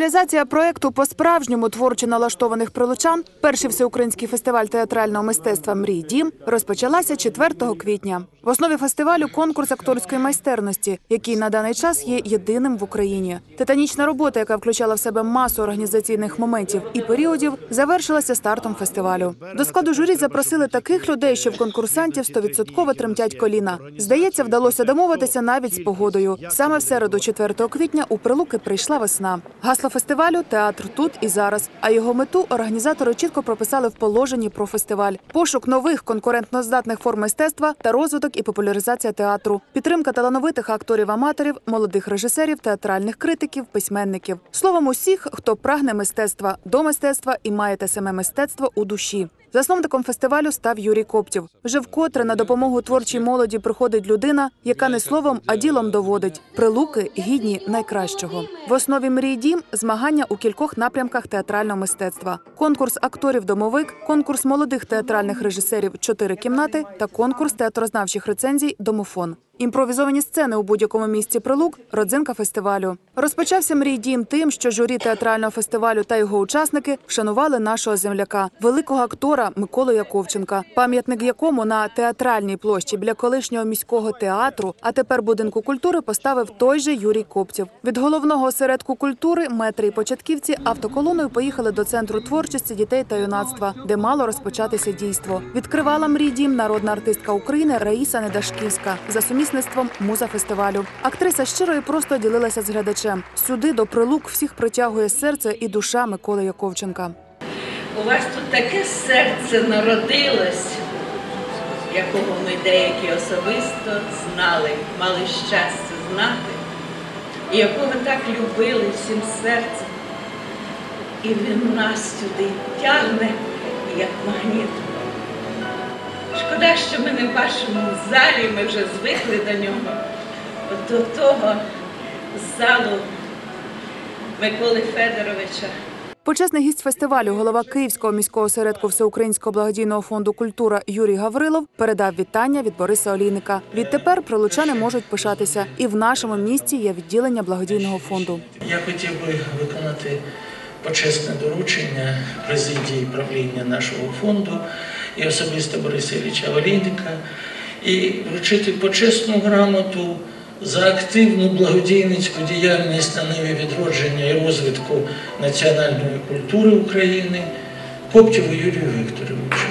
Реалізація проекту по-справжньому творчо налаштованих прилучан, перший всеукраїнський фестиваль театрального мистецтва Мрій Дім розпочалася 4 квітня. В основі фестивалю конкурс акторської майстерності, який на даний час є єдиним в Україні. Титанічна робота, яка включала в себе масу організаційних моментів і періодів, завершилася стартом фестивалю. До складу журі запросили таких людей, що в конкурсантів 100% тремтять коліна. Здається, вдалося домовитися навіть з погодою. Саме в середу, 4 квітня, у Прилуки прийшла весна. Гасло фестивалю театр тут і зараз. А його мету організатори чітко прописали в положенні про фестиваль: пошук нових конкурентноздатних форм мистецтва та розвиток і популяризація театру, підтримка талановитих акторів-аматорів, молодих режисерів, театральних критиків, письменників. Словом, усіх, хто прагне мистецтва до мистецтва і має те саме мистецтво у душі. Засновником фестивалю став Юрій Коптів. Вже вкотре на допомогу творчій молоді приходить людина, яка не словом, а ділом доводить прилуки гідні найкращого. В основі мрій дім змагання у кількох напрямках театрального мистецтва: конкурс акторів домовик, конкурс молодих театральних режисерів Чотири кімнати та конкурс театрознавчих рецензій Домофон. Імпровізовані сцени у будь-якому місці прилук родзинка фестивалю. Розпочався мрій дім тим, що журі театрального фестивалю та його учасники вшанували нашого земляка, великого актора Миколу Яковченка, пам'ятник якому на театральній площі біля колишнього міського театру, а тепер будинку культури поставив той же Юрій Коптєв. Від головного осередку культури метри і початківці автоколоною поїхали до центру творчості дітей та юнацтва, де мало розпочатися дійство. Відкривала мрій дім народна артистка України Раїса Недашківська за сумісництвом муза фестивалю. Актриса щиро і просто ділилася з глядачем. Сюди до прилук всіх притягує серце і душа Миколи Яковченка. У вас тут таке серце народилось, якого ми деякі особисто знали, мали щастя знати, і якого так любили всім серцем. І він нас сюди тягне, як магніт. Шкода, що ми не в вашому залі, ми вже звикли до нього, От до того залу Миколи Федоровича. Почесний гість фестивалю, голова Київського міського осередку Всеукраїнського благодійного фонду Культура Юрій Гаврилов передав вітання від Бориса Олійника. Відтепер прилучани можуть пишатися, і в нашому місті є відділення благодійного фонду. Я хотів би виконати почесне доручення президії правління нашого фонду і особисто Бориса Ілліча Олійника і вручити почесну грамоту за активну благодійницьку діяльність на ниві відродження і розвитку національної культури України Коптєву Юрію Вікторовичу.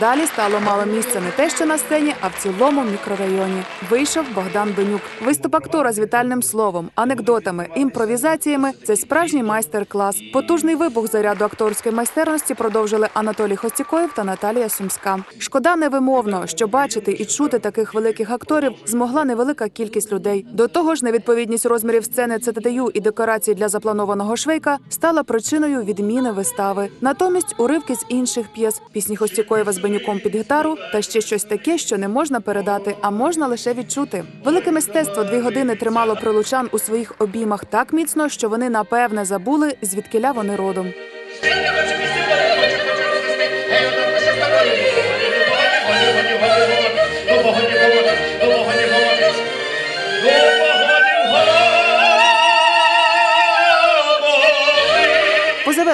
Далі стало мало місця не те, що на сцені, а в цілому мікрорайоні. Вийшов Богдан Бенюк. Виступ актора з вітальним словом, анекдотами, імпровізаціями це справжній майстер-клас. Потужний вибух заряду акторської майстерності продовжили Анатолій Хостікоєв та Наталія Сумська. Шкода невимовно, що бачити і чути таких великих акторів змогла невелика кількість людей. До того ж, невідповідність розмірів сцени ЦТДЮ і декорацій для запланованого швейка стала причиною відміни вистави. Натомість уривки з інших п'єс, пісні Хостікоєва з Бенюком під гітару та ще щось таке, що не можна передати, а можна лише відчути. Велике мистецтво дві години тримало прилучан у своїх обіймах так міцно, що вони напевне забули, звідкиля вони родом. По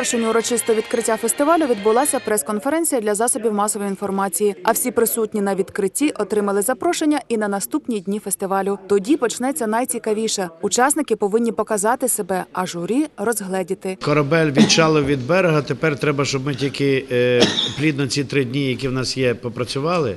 завершенню урочистого відкриття фестивалю відбулася прес-конференція для засобів масової інформації. А всі присутні на відкритті отримали запрошення і на наступні дні фестивалю. Тоді почнеться найцікавіше. Учасники повинні показати себе, а журі розгледіти. Корабель відчалив від берега. Тепер треба, щоб ми тільки е, плідно ці три дні, які в нас є, попрацювали.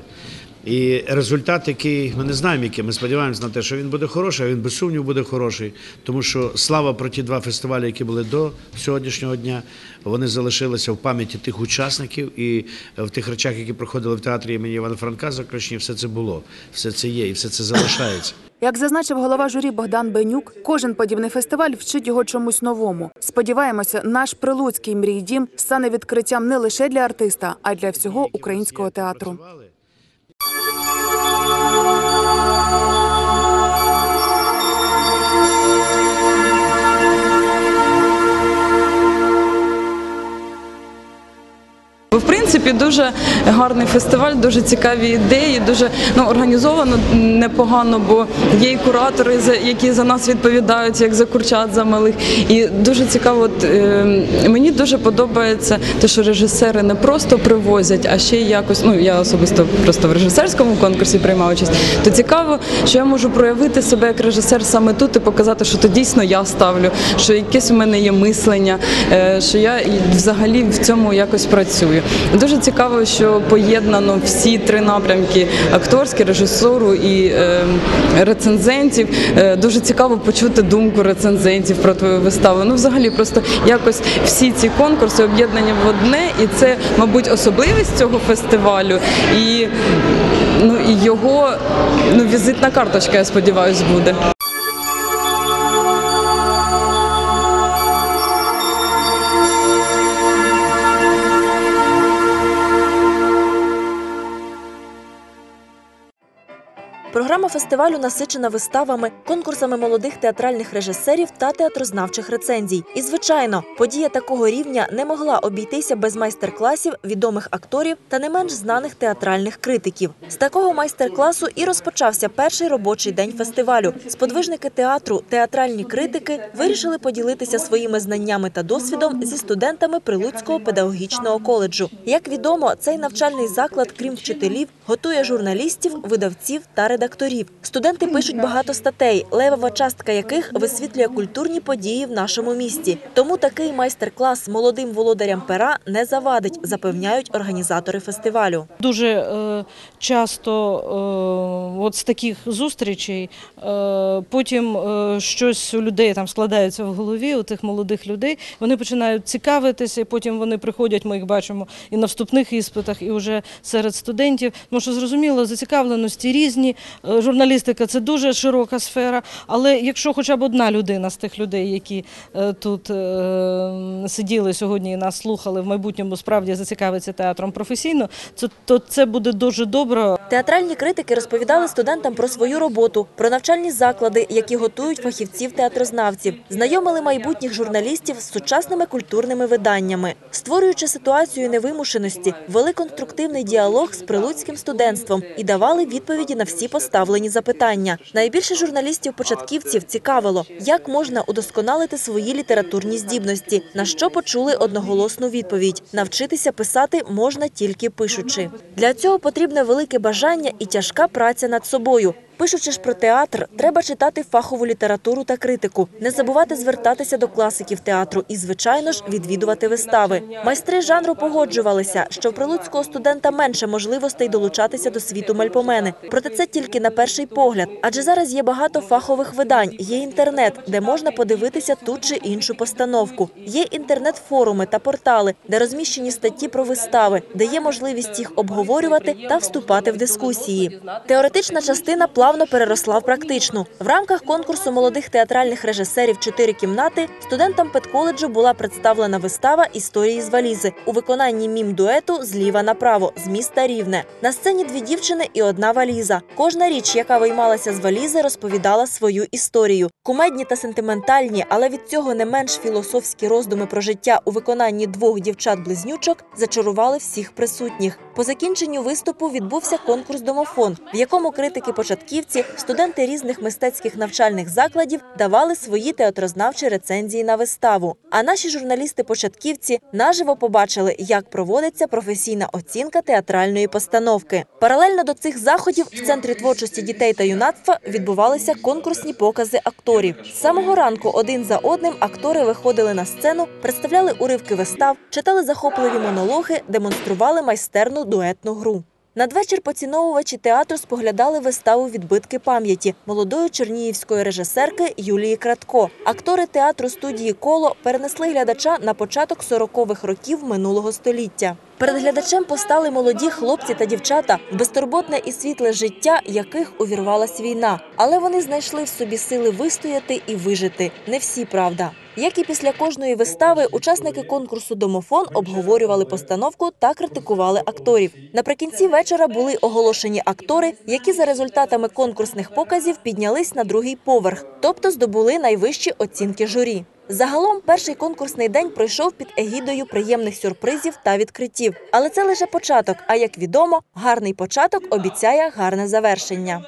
І результат, який ми не знаємо, який ми сподіваємося на те, що він буде хороший, а він без сумніву буде хороший. Тому що слава про ті два фестивалі, які були до сьогоднішнього дня, вони залишилися в пам'яті тих учасників і в тих речах, які проходили в театрі імені Івана Франка, Заключні, все це було, все це є і все це залишається. Як зазначив голова журі Богдан Бенюк, кожен подібний фестиваль вчить його чомусь новому. Сподіваємося, наш прилуцький мрій дім стане відкриттям не лише для артиста, а й для всього українського театру. Música В принципі, дуже гарний фестиваль, дуже цікаві ідеї, дуже ну, організовано непогано, бо є і куратори, які за нас відповідають, як за курчат, за малих. І дуже цікаво, от, е, мені дуже подобається те, що режисери не просто привозять, а ще й якось. Ну я особисто просто в режисерському конкурсі приймав участь. То цікаво, що я можу проявити себе як режисер саме тут і показати, що то дійсно я ставлю, що якесь у мене є мислення, е, що я взагалі в цьому якось працюю. Дуже цікаво, що поєднано всі три напрямки: акторський, режисуру і е, рецензентів. Е, Дуже цікаво почути думку рецензентів про твою виставу. Ну, взагалі, просто якось всі ці конкурси об'єднані в одне, і це, мабуть, особливість цього фестивалю. І ну і його ну візитна карточка, я сподіваюся, буде. Програма фестивалю насичена виставами, конкурсами молодих театральних режисерів та театрознавчих рецензій. І, звичайно, подія такого рівня не могла обійтися без майстер-класів відомих акторів та не менш знаних театральних критиків. З такого майстер-класу і розпочався перший робочий день фестивалю. Сподвижники театру, театральні критики вирішили поділитися своїми знаннями та досвідом зі студентами Прилуцького педагогічного коледжу. Як відомо, цей навчальний заклад, крім вчителів, готує журналістів, видавців та редакторів. Студенти пишуть багато статей, левова частка яких висвітлює культурні події в нашому місті. Тому такий майстер-клас молодим володарям пера не завадить, запевняють організатори фестивалю. Дуже е, часто е, от з таких зустрічей е, потім щось у людей там складається в голові, у тих молодих людей. Вони починають цікавитися, і потім вони приходять, ми їх бачимо і на вступних іспитах, і вже серед студентів. Ну що зрозуміло, зацікавленості різні. Журналістика це дуже широка сфера. Але якщо хоча б одна людина з тих людей, які е, тут е, сиділи сьогодні і нас слухали, в майбутньому справді зацікавиться театром професійно, то це буде дуже добре. Театральні критики розповідали студентам про свою роботу, про навчальні заклади, які готують фахівців-театрознавців, знайомили майбутніх журналістів з сучасними культурними виданнями, створюючи ситуацію невимушеності, вели конструктивний діалог з прилуцьким студентством і давали відповіді на всі поставлені запитання. Найбільше журналістів-початківців цікавило, як можна удосконалити свої літературні здібності, на що почули одноголосну відповідь: навчитися писати можна тільки пишучи. Для цього потрібне велике бажання і тяжка праця над собою. Пишучи ж про театр, треба читати фахову літературу та критику, не забувати звертатися до класиків театру і, звичайно ж, відвідувати вистави. Майстри жанру погоджувалися, що в прилуцького студента менше можливостей долучатися до світу мальпомени. Проте це тільки на перший погляд, адже зараз є багато фахових видань, є інтернет, де можна подивитися ту чи іншу постановку. Є інтернет-форуми та портали, де розміщені статті про вистави, де є можливість їх обговорювати та вступати в дискусії. Теоретична частина плавно переросла в практичну. В рамках конкурсу молодих театральних режисерів «Чотири кімнати» студентам педколеджу була представлена вистава «Історії з валізи» у виконанні мім-дуету «Зліва направо» з міста Рівне. На сцені дві дівчини і одна валіза. Кожна річ, яка виймалася з валізи, розповідала свою історію. Кумедні та сентиментальні, але від цього не менш філософські роздуми про життя у виконанні двох дівчат-близнючок зачарували всіх присутніх. По закінченню виступу відбувся конкурс «Домофон», в якому критики-початківці, студенти різних мистецьких навчальних закладів давали свої театрознавчі рецензії на виставу. А наші журналісти-початківці наживо побачили, як проводиться професійна оцінка театральної постановки. Паралельно до цих заходів в центрі творчості дітей та юнацтва відбувалися конкурсні покази акторів. З самого ранку один за одним актори виходили на сцену, представляли уривки вистав, читали захопливі монологи, демонстрували майстерну дуетну гру. Надвечір поціновувачі театру споглядали виставу Відбитки пам'яті молодої чернігівської режисерки Юлії Кратко. Актори театру студії Коло перенесли глядача на початок 40-х років минулого століття. Перед глядачем постали молоді хлопці та дівчата, безтурботне і світле життя, яких увірвалась війна. Але вони знайшли в собі сили вистояти і вижити. Не всі, правда. Як і після кожної вистави, учасники конкурсу Домофон обговорювали постановку та критикували акторів. Наприкінці вечора були оголошені актори, які за результатами конкурсних показів піднялись на другий поверх, тобто здобули найвищі оцінки журі. Загалом перший конкурсний день пройшов під егідою приємних сюрпризів та відкриттів. Але це лише початок. А як відомо, гарний початок обіцяє гарне завершення.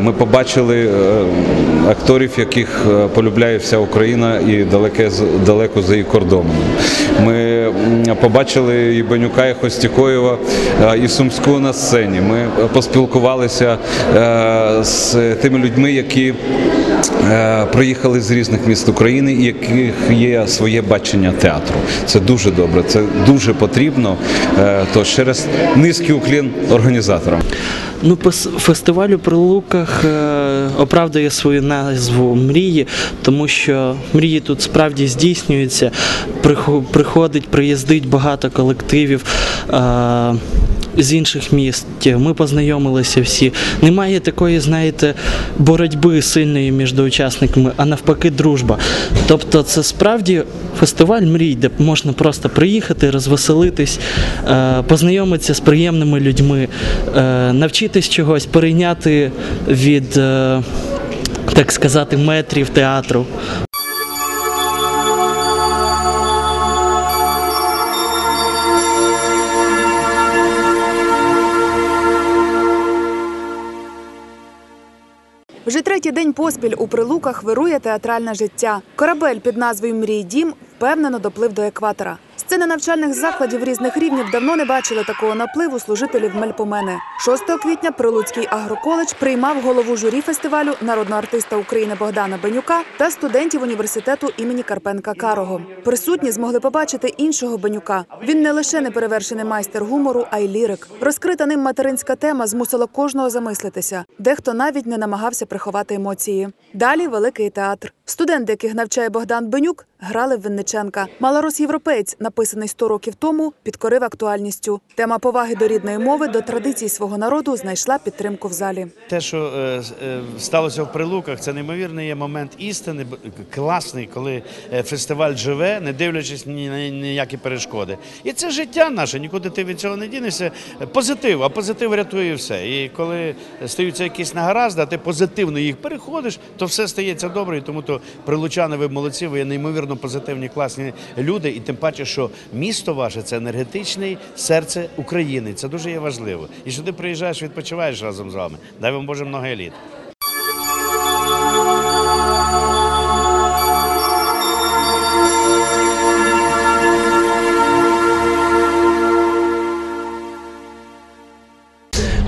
Ми побачили е, акторів, яких е, полюбляє вся Україна і далеке далеко за її кордоном. Ми побачили і Бенюка, і Хостікоєва, е, і Сумську на сцені. Ми поспілкувалися з тими людьми, які приїхали з різних міст України, яких є своє бачення театру. Це дуже добре, це дуже потрібно. Е, То ще раз низький уклін організаторам. Ну, фестиваль у Прилуках е, оправдує свою назву мрії, тому що мрії тут справді здійснюються. Прихо- Приходить, приїздить багато колективів. З інших міст ми познайомилися всі. Немає такої, знаєте, боротьби сильної між учасниками, а навпаки, дружба. Тобто, це справді фестиваль мрій, де можна просто приїхати, розвеселитись, е, познайомитися з приємними людьми, е, навчитись чогось, перейняти від, е, так сказати, метрів театру. Вже третій день поспіль у прилуках вирує театральне життя. Корабель під назвою Мрій Дім впевнено доплив до екватора. Сцени навчальних закладів різних рівнів давно не бачили такого напливу служителів Мельпомени. 6 квітня Прилуцький агроколедж приймав голову журі фестивалю народного артиста України Богдана Бенюка та студентів університету імені Карпенка Карого. Присутні змогли побачити іншого Бенюка. Він не лише неперевершений майстер гумору, а й лірик. Розкрита ним материнська тема змусила кожного замислитися. Дехто навіть не намагався приховати емоції. Далі великий театр. Студенти, яких навчає Богдан Бенюк, грали в Винниченка. Малорос європеєць, написаний 100 років тому, підкорив актуальністю. Тема поваги до рідної мови, до традицій свого народу знайшла підтримку в залі. Те, що е, е, сталося в Прилуках, це неймовірний момент істини, класний, коли е, фестиваль живе, не дивлячись ні на ніякі перешкоди. І це життя наше, нікуди ти від цього не дінешся. Позитив, а позитив рятує все. І коли стаються якісь негаразди, а ти позитивно їх переходиш, то все стається добре. І тому то прилучани, ви молодці, ви є неймовірно позитивні, класні люди. І тим паче, що місто ваше це енергетичне серце України. Це дуже є важливо. І сюди приїжджаєш, відпочиваєш разом з вами. Дай вам Боже много літ.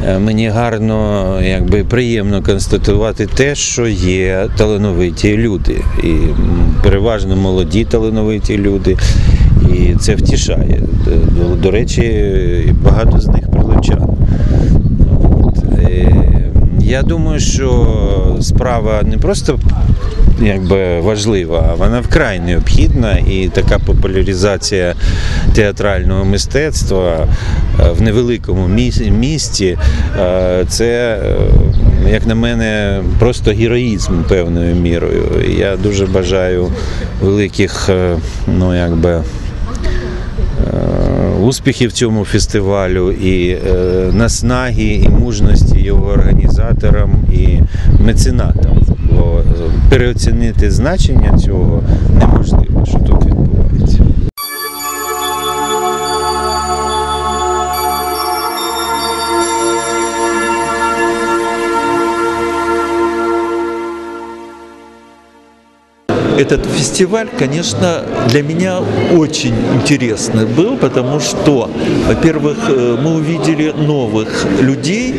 Е, Мені гарно, якби приємно констатувати те, що є талановиті люди, і переважно молоді талановиті люди, це втішає. До, речі, багато з них прилучан. Е, Я думаю, що справа не просто якби важлива, вона вкрай необхідна, і така популяризація театрального мистецтва е, в невеликому місті е, це, як на мене, просто героїзм певною мірою. Я дуже бажаю великих, ну якби. Успіхів цьому фестивалю і е, наснаги, і мужності його організаторам і меценатам. Бо е, переоцінити значення цього неможливо, що Этот фестиваль, конечно, для меня очень интересный был, потому что, во-первых, э, мы увидели новых людей,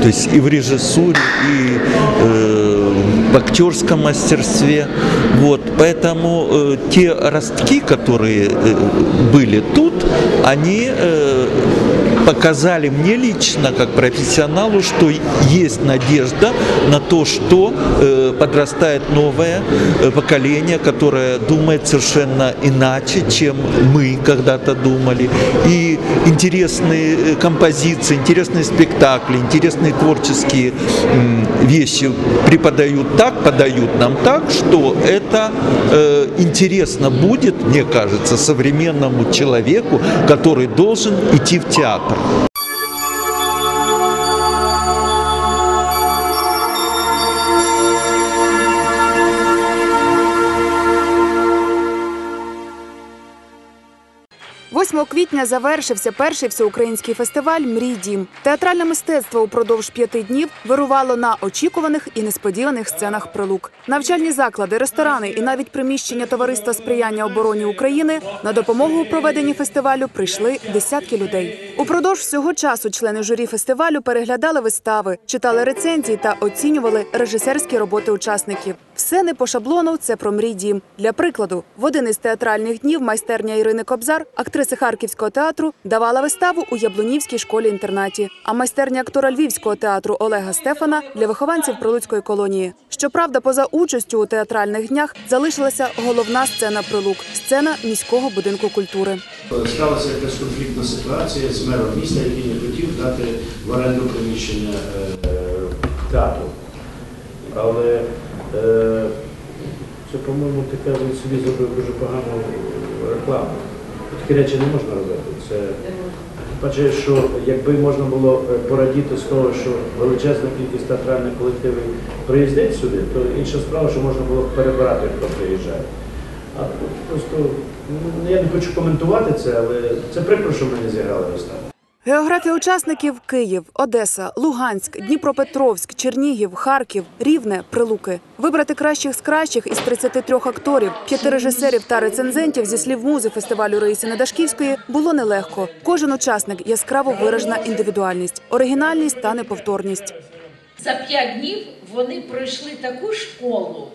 то есть и в режиссуре, и э, в актерском мастерстве. Вот, поэтому э, те ростки, которые э, были тут, они э, показали мне лично, как профессионалу, что есть надежда на то, что э, подрастает новое э, поколение, которое думает совершенно иначе, чем мы когда-то думали. И интересные э, композиции, интересные спектакли, интересные творческие вещи преподают так, подают нам так, что это интересно будет, мне кажется, современному человеку, который должен идти в театр. – автор 8 квітня завершився перший всеукраїнський фестиваль Мрій дім. Театральне мистецтво упродовж п'яти днів вирувало на очікуваних і несподіваних сценах прилук. Навчальні заклади, ресторани і навіть приміщення товариства сприяння обороні України на допомогу у проведенні фестивалю прийшли десятки людей. Упродовж всього часу члени журі фестивалю переглядали вистави, читали рецензії та оцінювали режисерські роботи учасників. Все не по шаблону. Це про мрій дім. Для прикладу, в один із театральних днів майстерня Ірини Кобзар, актриси Харківського театру, давала виставу у Яблунівській школі-інтернаті. А майстерня актора Львівського театру Олега Стефана для вихованців Прилуцької колонії. Щоправда, поза участю у театральних днях залишилася головна сцена прилук сцена міського будинку культури. Сталася якась конфліктна ситуація з мером міста, який не хотів дати в оренду приміщення е, театру. Але е, це, по-моєму, таке він собі зробив дуже погану рекламу. Такі речі не можна робити. Це Бачиш, що якби можна було е, порадіти з того, що величезна кількість театральних колективів приїздить сюди, то інша справа, що можна було б перебирати, хто приїжджає. А просто ну, я не хочу коментувати це, але це прикро, що ми зіграли виставу. Географія учасників Київ, Одеса, Луганськ, Дніпропетровськ, Чернігів, Харків, Рівне, Прилуки. Вибрати кращих з кращих із 33 акторів, п'яти режисерів та рецензентів зі слів музи фестивалю Раїси Недашківської було нелегко. Кожен учасник яскраво виражена індивідуальність, оригінальність та неповторність. За п'ять днів вони пройшли таку школу.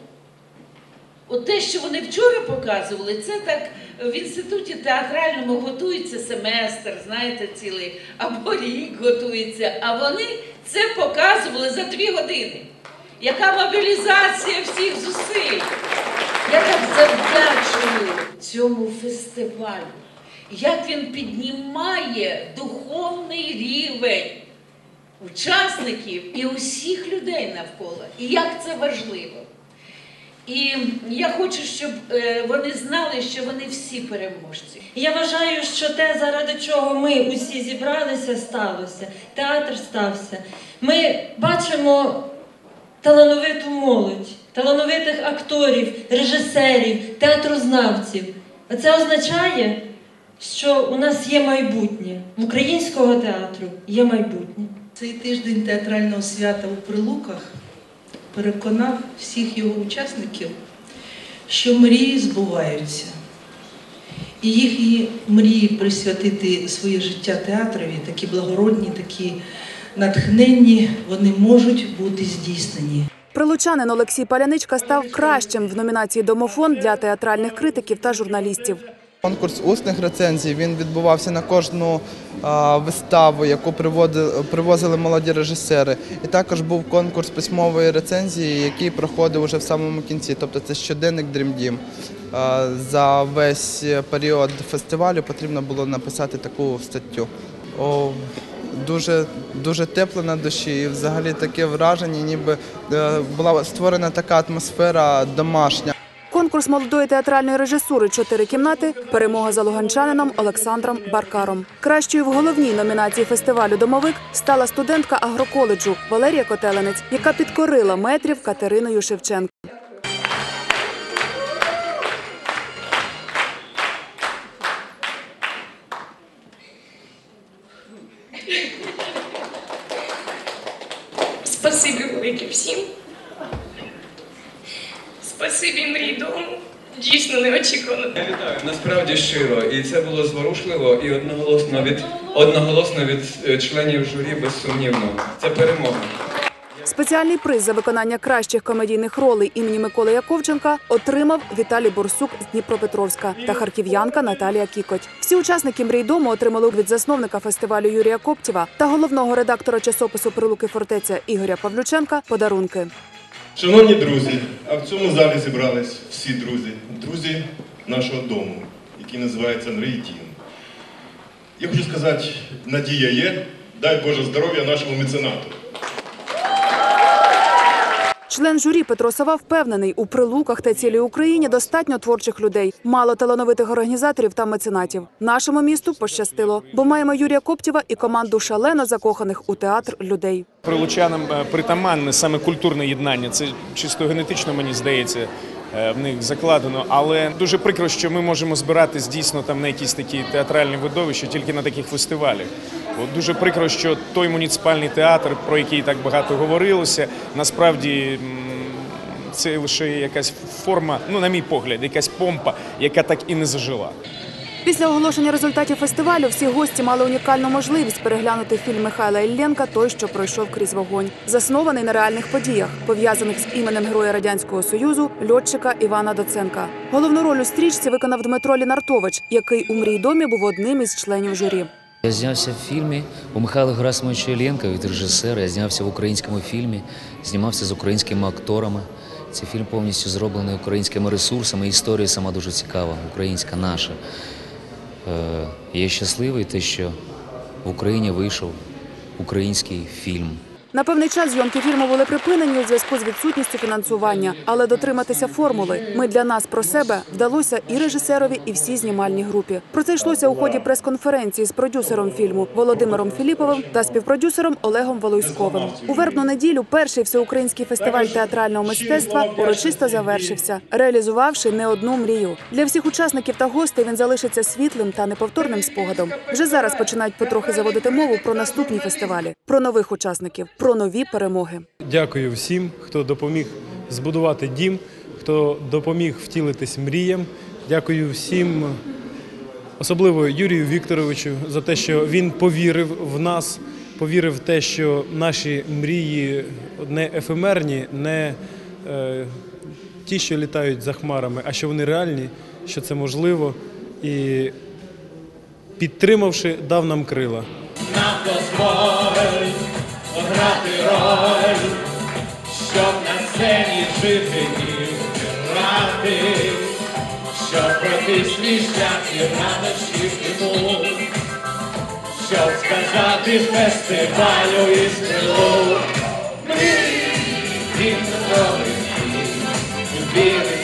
От те, що вони вчора показували, це так в інституті театральному готується семестр, знаєте, цілий, або рік готується. А вони це показували за дві години. Яка мобілізація всіх зусиль? Я так завдячую цьому фестивалю. Як він піднімає духовний рівень учасників і усіх людей навколо. І як це важливо. І я хочу, щоб е, вони знали, що вони всі переможці. Я вважаю, що те, заради чого ми усі зібралися, сталося. Театр стався. Ми бачимо талановиту молодь, талановитих акторів, режисерів, театрознавців. А це означає, що у нас є майбутнє. В українського театру є майбутнє. Цей тиждень театрального свята у Прилуках переконав всіх його учасників, що мрії збуваються. І їхні мрії присвятити своє життя театрові, такі благородні, такі натхненні, вони можуть бути здійснені. Прилучанин Олексій Паляничка став кращим в номінації Домофон для театральних критиків та журналістів. Конкурс усних рецензій він відбувався на кожну виставу, яку привозили молоді режисери. І також був конкурс письмової рецензії, який проходив уже в самому кінці. Тобто це щоденник Team. За весь період фестивалю потрібно було написати таку статтю. О, дуже, дуже тепло на душі, і взагалі таке враження, ніби е, була створена така атмосфера домашня. Конкурс молодої театральної режисури Чотири кімнати перемога за луганчанином Олександром Баркаром. Кращою в головній номінації фестивалю Домовик стала студентка агроколеджу Валерія Котеленець, яка підкорила метрів Катериною Шевченко. Спасибі велике всім. Спасибі мрійдому. Дійсно неочікувано. Я вітаю насправді щиро, і це було зворушливо і одноголосно від одноголосно від е, членів журі безсумнівно. Це перемога. Спеціальний приз за виконання кращих комедійних ролей імені Миколи Яковченка отримав Віталій Борсук з Дніпропетровська та харків'янка Наталія Кікоть. Всі учасники мрійдому отримали від засновника фестивалю Юрія Коптєва та головного редактора часопису Прилуки фортеця Ігоря Павлюченка подарунки. Шановні друзі, а в цьому залі зібрались всі друзі, друзі нашого дому, який називається Андрій Дім. Я хочу сказати, надія є, дай Боже здоров'я нашому меценату. Член журі Петро Сова впевнений, у прилуках та цілій Україні достатньо творчих людей, мало талановитих організаторів та меценатів. Нашому місту пощастило, бо маємо Юрія Коптєва і команду шалено закоханих у театр людей. Прилучанам е, притаманне саме культурне єднання. Це чисто генетично, мені здається, в них закладено. Але дуже прикро, що ми можемо збиратись дійсно там на якісь такі театральні видовища тільки на таких фестивалях. От дуже прикро, що той муніципальний театр, про який так багато говорилося, насправді. Це лише якась форма, ну на мій погляд, якась помпа, яка так і не зажила. Після оголошення результатів фестивалю всі гості мали унікальну можливість переглянути фільм Михайла Іллєнка Той, що пройшов крізь вогонь, заснований на реальних подіях, пов'язаних з іменем Героя Радянського Союзу льотчика Івана Доценка. Головну роль у стрічці виконав Дмитро Лінартович, який у мрійдомі був одним із членів журі. Я знявся в фільмі у Михайла Герасимовича Іллєнка від режисера. Я знявся в українському фільмі, знімався з українськими акторами. Цей фільм повністю зроблений українськими ресурсами. Історія сама дуже цікава, українська наша. Е, Я щасливий, те, що в Україні вийшов український фільм. На певний час зйомки фільму були припинені у зв'язку з відсутністю фінансування, але дотриматися формули Ми для нас про себе вдалося і режисерові, і всій знімальній групі. Про це йшлося у ході прес-конференції з продюсером фільму Володимиром Філіповим та співпродюсером Олегом Волойськовим. У вербну неділю перший всеукраїнський фестиваль театрального мистецтва урочисто завершився, реалізувавши не одну мрію. Для всіх учасників та гостей він залишиться світлим та неповторним спогадом. Вже зараз починають потрохи заводити мову про наступні фестивалі, про нових учасників, про нові перемоги. Дякую всім, хто допоміг збудувати дім, хто допоміг втілитись мріям. Дякую всім, особливо Юрію Вікторовичу, за те, що він повірив в нас, повірив в те, що наші мрії не ефемерні, не е, ті, що літають за хмарами, а що вони реальні, що це можливо. І підтримавши, дав нам крила. нам дозволь грати роль, щоб на сцені жити і грати, щоб пройти свій шлях і радощів і щоб сказати фестивалю і стрілу. Він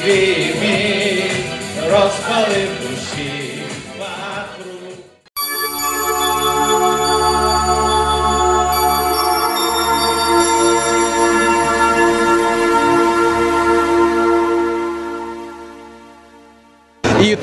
новий мій, розпалив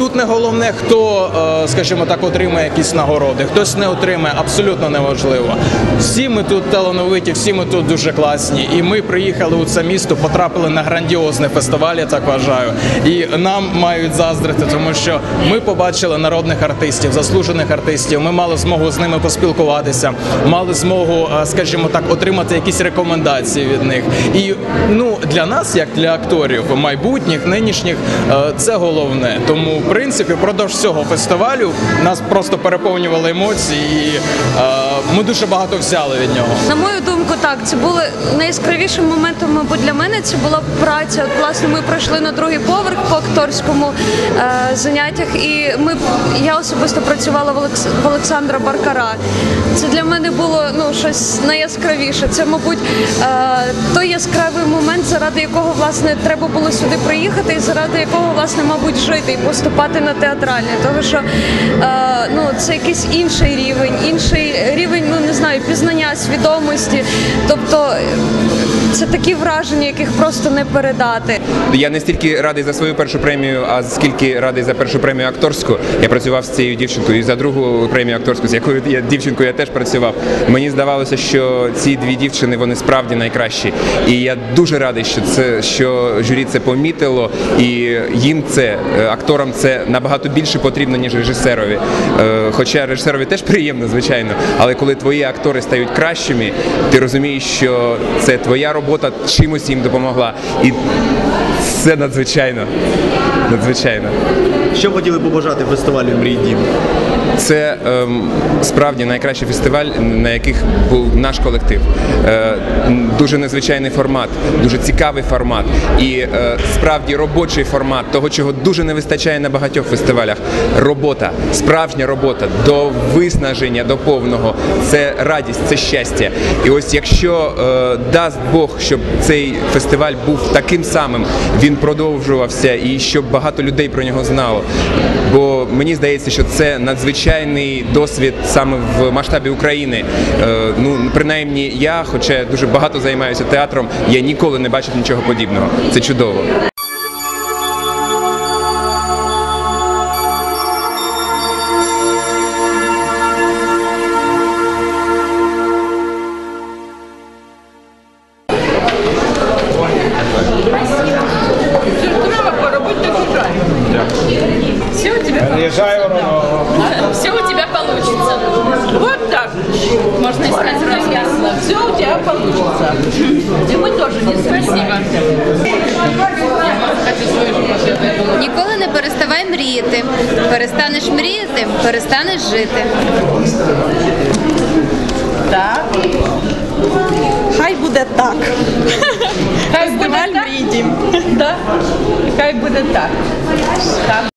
тут не головне, хто, е, скажімо так, отримає якісь нагороди, хтось не отримає, абсолютно неважливо. Всі ми тут талановиті, всі ми тут дуже класні. І ми приїхали у це місто, потрапили на грандіозний фестиваль, я так вважаю. І нам мають заздрити, тому що ми побачили народних артистів, заслужених артистів. Ми мали змогу з ними поспілкуватися, мали змогу, е, скажімо так, отримати якісь рекомендації від них. І ну для нас, як для акторів майбутніх, нинішніх, е, це головне. Тому, принципі, впродовж цього фестивалю нас просто переповнювали емоції, і е, ми дуже багато взяли від нього. На мою думку, так це були найяскравішим моментом, мабуть, для мене. Це була праця. От, власне, ми пройшли на другий поверх по акторському е, заняттях, і ми я особисто працювала в, Олекс, в Олександра Баркара. Це для мене було ну щось найяскравіше. Це, мабуть, е, той яскравий момент, заради якого власне треба було сюди приїхати, і заради якого власне, мабуть, жити і поступати на театральне. Тому що е, ну це якийсь інший рівень, інший рівень, ну не знаю, пізнання свідомості. Тобто е, це такі враження, яких просто не передати. Я не стільки радий за свою першу премію, а скільки радий за першу премію акторську. Я працював з цією дівчинкою і за другу премію акторську, з якою я дівчинкою я теж працював. Мені здавалося, що ці дві дівчини вони справді найкращі. І я дуже радий, що це що журі це помітило, і їм це е, акторам це набагато більше потрібно ніж режисерові. Е, Хоча режисерові теж приємно, звичайно, але коли твої актори стають кращими, ти розумієш, що це твоя робота чимось їм допомогла. І це надзвичайно. Надзвичайно. Що хотіли побажати фестивалю Мрій Дім? Це ем, справді найкращий фестиваль, на яких був наш колектив. Е, дуже незвичайний формат, дуже цікавий формат і е, справді робочий формат, того, чого дуже не вистачає на багатьох фестивалях. Робота, справжня робота до виснаження, до повного. Це радість, це щастя. І ось якщо е, дасть Бог, щоб цей фестиваль був таким самим, він продовжувався і щоб багато людей про нього знало. Бо мені здається, що це надзвичайний досвід саме в масштабі України. Е, ну, принаймні, я, хоча дуже багато займаюся театром, я ніколи не бачив нічого подібного. Це чудово. Жити. Так. Хай буде так. Хай буде так. Хай буде так. Так.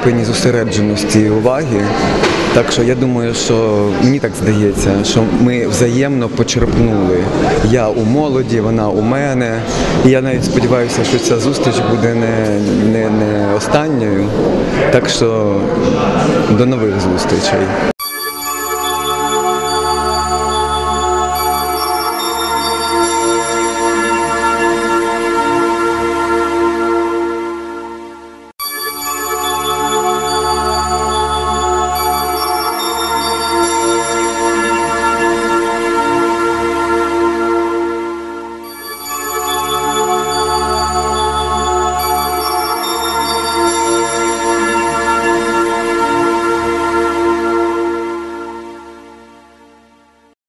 Степені зосередженості уваги. Так що я думаю, що мені так здається, що ми взаємно почерпнули. Я у молоді, вона у мене. І я навіть сподіваюся, що ця зустріч буде не, не, не останньою. Так що до нових зустрічей.